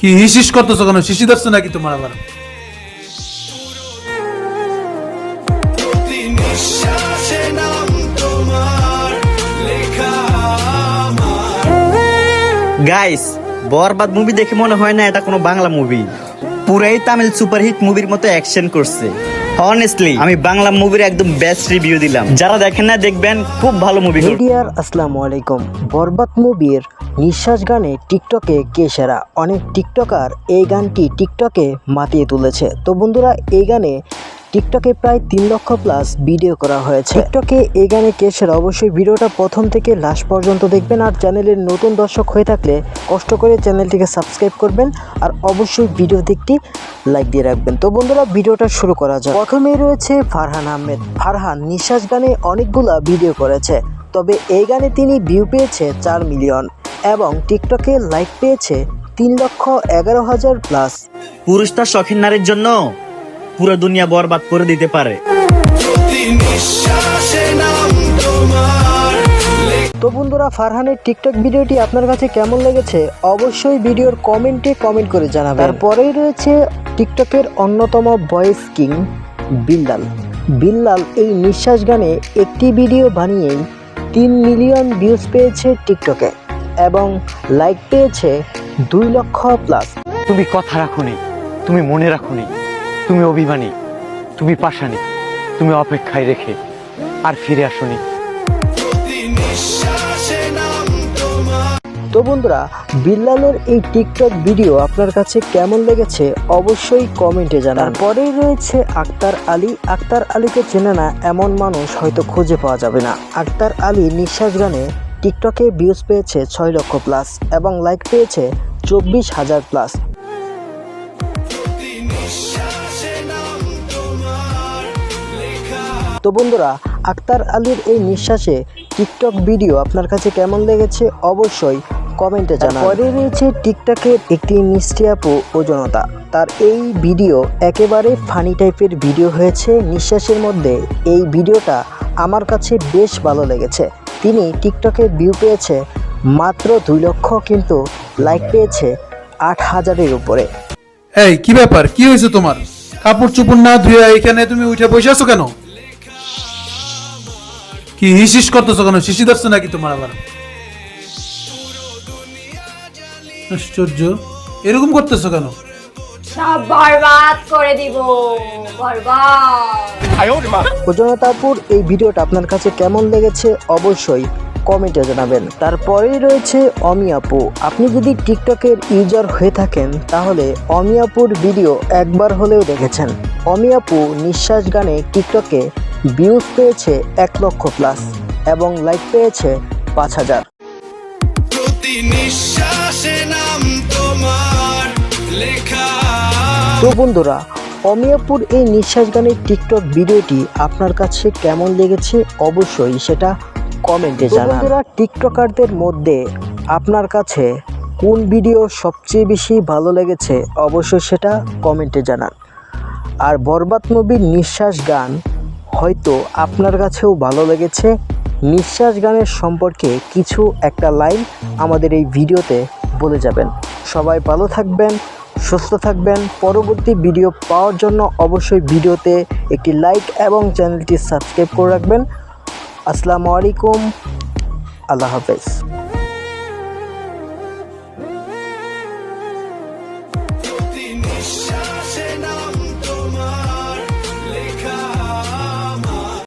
কি হিসিস করতেছো কেন? শিশি ধরছে নাকি তোমার আবার? গাইস বরবাদ মুভি দেখে মনে হয় না এটা কোনো বাংলা মুভি পুরাই তামিল সুপারহিট মুভির মতো অ্যাকশন করছে। অনেস্টলি আমি বাংলা মুভির একদম বেস্ট রিভিউ দিলাম। যারা দেখেন না দেখবেন খুব ভালো মুভি আসসালামু আলাইকুম। বরবাদ মুভির নিঃশ্বাস গানে টিকটকে কে সেরা? অনেক টিকটকার এই গানটি টিকটকে মাতিয়ে তুলেছে। তো বন্ধুরা, এই গানে টিকটকে প্রায় তিন লক্ষ প্লাস ভিডিও করা হয়েছে। টিকটকে এই গানে কে সেরা? অবশ্যই ভিডিওটা প্রথম থেকে লাস্ট পর্যন্ত দেখবেন আর চ্যানেলের নতুন দর্শক হয়ে থাকলে কষ্ট করে চ্যানেলটিকে সাবস্ক্রাইব করবেন আর অবশ্যই ভিডিও দিকটি লাইক দিয়ে রাখবেন। তো বন্ধুরা, ভিডিওটা শুরু করা যাক। প্রথমেই রয়েছে ফারহান আহমেদ। ফারহান নিঃশ্বাস গানে অনেকগুলা ভিডিও করেছে, তবে এই গানে তিনি ভিউ পেয়েছে চার মিলিয়ন এবং টিকটকে লাইক পেয়েছে তিন লক্ষ এগারো হাজার প্লাস পুরুষ তার শখের নারীর জন্য পুরো দুনিয়া বরবাদ করে দিতে পারে। তো বন্ধুরা ফারহানের টিকটক ভিডিওটি আপনার কাছে কেমন লেগেছে? অবশ্যই ভিডিওর কমেন্টে কমেন্ট করে জানাবেন। তারপরেই রয়েছে টিকটকের অন্যতম ভয়েস কিং বিল্লাল। বিল্লাল এই নিঃশ্বাস গানে একটি ভিডিও বানিয়েই তিন মিলিয়ন ভিউজ পেয়েছে টিকটকে। এবং লাইক পেয়েছে দুই লক্ষ প্লাস তুমি কথা রাখুনি তুমি মনে রাখুনি তুমি অভিমানী তুমি পাশানি তুমি অপেক্ষায় রেখে আর ফিরে আসুনি। তো বন্ধুরা বিল্লালের এই টিকটক ভিডিও আপনার কাছে কেমন লেগেছে অবশ্যই কমেন্টে জানান। তারপরেই রয়েছে আক্তার আলী। আক্তার আলীকে চেনে না এমন মানুষ হয়তো খুঁজে পাওয়া যাবে না। আক্তার আলী নিঃশ্বাস গানে টিকটকে ভিউজ পেয়েছে ছয় লক্ষ প্লাস এবং লাইক পেয়েছে চব্বিশ হাজার প্লাস তো বন্ধুরা, আক্তার আলীর এই নিঃশ্বাসে টিকটক ভিডিও আপনার কাছে কেমন লেগেছে অবশ্যই কমেন্টে জানান। পরে রয়েছে টিকটকের একটি মিষ্টি আপু ও জনতা। তার এই ভিডিও একেবারে ফানি টাইপের ভিডিও হয়েছে। নিঃশ্বাসের মধ্যে এই ভিডিওটা আমার কাছে বেশ ভালো লেগেছে। তিনি টিকটকে ভিউ পেয়েছে মাত্র দুই লক্ষ কিন্তু লাইক পেয়েছে আট হাজারের উপরে। এই কি ব্যাপার? কি হয়েছে তোমার? কাপড় চোপড় না ধুয়ে এখানে তুমি উঠে বসে আছো কেন? কি হিসিস করতেছো কেন? শিশি ধরছে নাকি তোমার আবার? আশ্চর্য। এরকম করতেছো কেন? সব বরবাদ করে দিব। প্রজনতাপুর এই ভিডিওটা আপনার কাছে কেমন লেগেছে অবশ্যই কমেন্টে জানাবেন। তারপরেই রয়েছে অমি আপু। আপনি যদি টিকটকের ইউজার হয়ে থাকেন তাহলে অমি আপুর ভিডিও একবার হলেও দেখেছেন। অমি আপু নিঃশ্বাস গানে টিকটকে ভিউজ পেয়েছে এক লক্ষ প্লাস এবং লাইক পেয়েছে পাঁচ হাজার। তো বন্ধুরা অমিয়াপুর এই নিঃশ্বাস গানের টিকটক ভিডিওটি আপনার কাছে কেমন লেগেছে অবশ্যই সেটা কমেন্টে জানান। টিকটকারদের মধ্যে আপনার কাছে কোন ভিডিও সবচেয়ে বেশি ভালো লেগেছে অবশ্যই সেটা কমেন্টে জানান। আর বরবাদ নবীর নিঃশ্বাস গান হয়তো আপনার কাছেও ভালো লেগেছে। নিঃশ্বাস গানের সম্পর্কে কিছু একটা লাইন আমাদের এই ভিডিওতে বলে যাবেন। সবাই ভালো থাকবেন সুস্থ থাকবেন। পরবর্তী ভিডিও পাওয়ার জন্য অবশ্যই ভিডিওতে একটি লাইক এবং চ্যানেলটি সাবস্ক্রাইব করে রাখবেন। আসসালামু আলাইকুম। আল্লাহ হাফেজ।